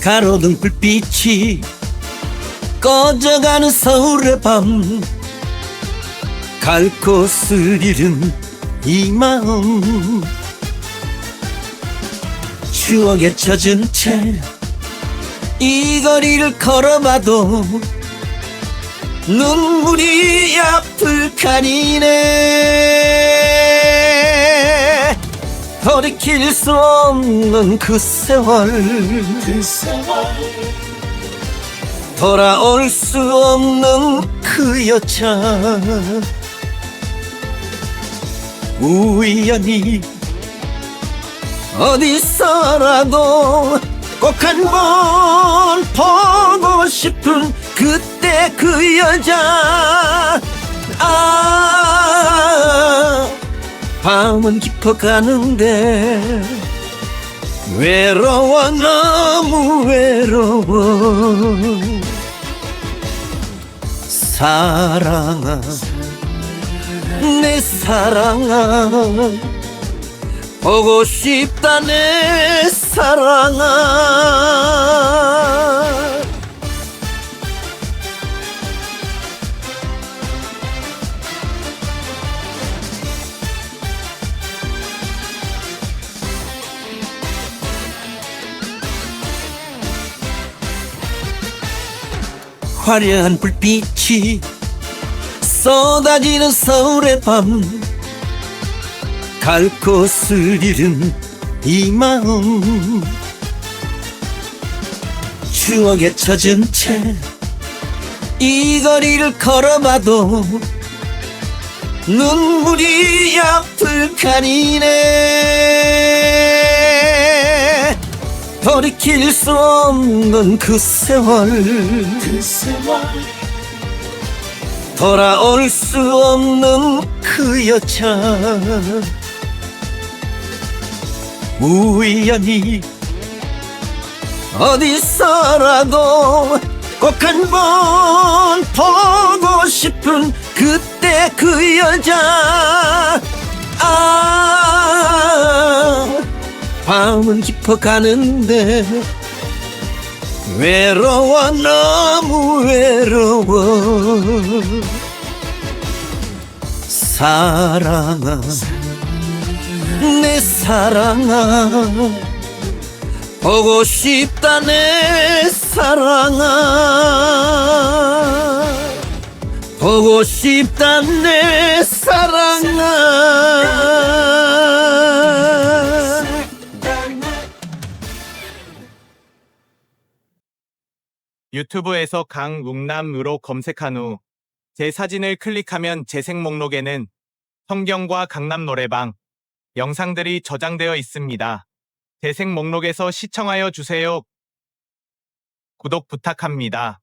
가로등 불빛이 꺼져가는 서울의 밤. 갈 곳을 잃은 이 마음. 추억에 젖은 채 이 거리를 걸어봐도 눈물이 앞을 가리네 돌이킬 수 없는 그 세월. 돌아올 수 없는 그 여자. 우연히 어디서라도 꼭 한번 보고 싶은 그때 그 여자 밤은 깊어가는데 외로워 너무 외로워. 사랑아 내 사랑아 보고 싶다 내 사랑아 화려한 불빛이 쏟아지는 서울의 밤. 갈 곳을 잃은 이 마음. 추억에 젖은 채 이 거리를 걸어봐도 눈물이 앞을 가리네 돌이킬 수 없는 그 세월. 돌아올 수 없는 그 여자. 우연히 어디서라도 꼭 한 번 보고 싶은 그때 그 여자 밤은 깊어가는데 외로워 너무 외로워. 사랑아 내 사랑아 보고 싶다 내 사랑아. 보고 싶다 내 사랑아 유튜브에서 강웅남으로 검색한 후 제 사진을 클릭하면 재생 목록에는 성경과 강남 노래방 영상들이 저장되어 있습니다. 재생 목록에서 시청하여 주세요. 구독 부탁합니다.